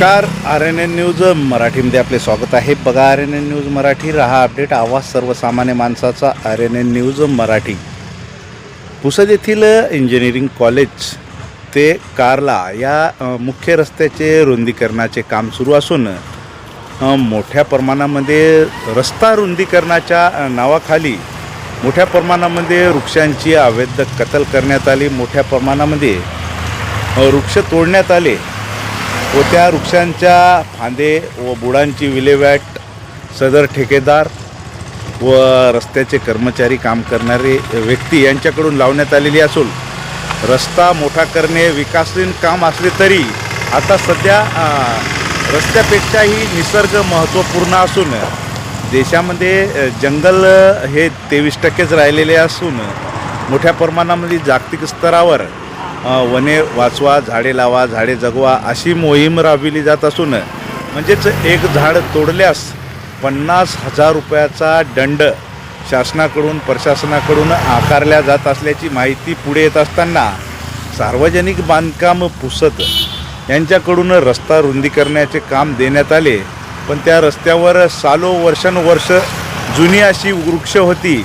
नमस्कार. R N N news मराठीमध्ये आपले स्वागत आहे. बघा R N N news Marathi रहा अपडेट. आवाज सर्वसामान्य माणसाचा. R N N news Marathi. Pusad येथील इंजिनिअरिंग कॉलेज ते कारला या मुख्य रस्त्याचे रुंदीकरणाचे काम सुरू असून मोठ्या प्रमाणामध्ये रस्ता रुंदीकरणाच्या नावाखाली मोठ्या प्रमाणामध्ये वृक्षांची अवैध कत्ल करण्यात आली. मोठ्या प्रमाणामध्ये वृक्ष तोडण्यात आले. व त्या वृक्षांच्या फांदे व बुडांची विल्हेवाट सदर ठेकेदार व रस्त्याचे कर्मचारी काम करणारे व्यक्ती यांच्याकडून लावण्यात आलेली असून रस्ता मोठा करणे विकासहीन काम असले तरी आता सध्या रस्त्यापेक्षाही निसर्ग महत्त्वपूर्ण असून देशामध्ये जंगल हे तेवीस टक्केच राहिलेले असून मोठ्या प्रमाणामध्ये जागतिक स्तरावर वने वाचवा झाडे लावा झाडे जगवा अशी मोहीम राबविली जात असून म्हणजेच एक झाड तोडल्यास पन्नास हजार रुपयाचा दंड शासनाकडून प्रशासनाकडून आकारल्या जात असल्याची माहिती पुढे येत असताना सार्वजनिक बांधकाम पुसत यांच्याकडून रस्ता रुंदी करण्याचे काम देण्यात आले. पण त्या रस्त्यावर सालो वर्षानुवर्ष जुनी अशी वृक्ष होती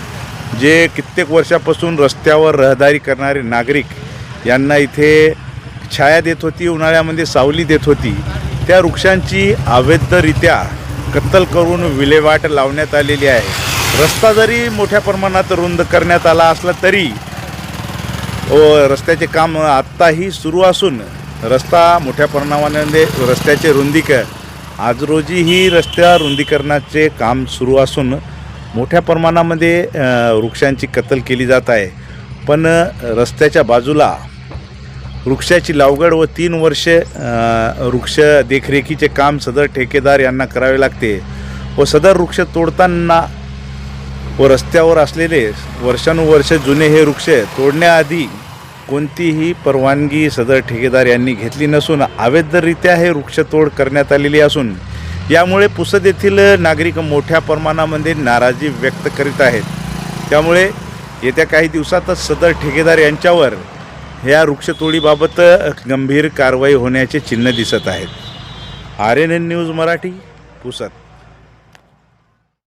जे कित्येक वर्षापासून रस्त्यावर रहदारी करणारे नागरिक यांना इथे छाया देत होती उन्हाळ्यामध्ये सावली देत होती. त्या वृक्षांची अवैधरित्या कत्तल करून विल्हेवाट लावण्यात आलेली आहे. रस्ता जरी मोठ्या प्रमाणात रुंद करण्यात आला असला तरी व रस्त्याचे काम आत्ताही सुरू असून रस्ता मोठ्या प्रमाणामध्ये रस्त्याचे रुंदीक आज रोजीही रस्त्या रुंदीकरणाचे काम सुरू असून मोठ्या प्रमाणामध्ये वृक्षांची कत्तल केली जात आहे. पण रस्त्याच्या बाजूला वृक्षाची लावगड व तीन वर्षे वृक्ष देखरेखीचे काम सदर ठेकेदार यांना करावे लागते व सदर वृक्ष तोडताना व रस्त्यावर असलेले वर्षानुवर्ष जुने हे वृक्ष तोडण्याआधी कोणतीही परवानगी सदर ठेकेदार यांनी घेतली नसून अवैधरित्या हे वृक्षतोड करण्यात आलेली असून यामुळे पुसद येथील नागरिक मोठ्या प्रमाणामध्ये नाराजी व्यक्त करीत आहेत. त्यामुळे येत्या काही दिवसातच सदर ठेकेदार यांच्यावर ह्या वृक्षतोडीबाबत गंभीर कारवाई होण्याचे चिन्ह दिसत आहेत. R N N news Marathi Pusad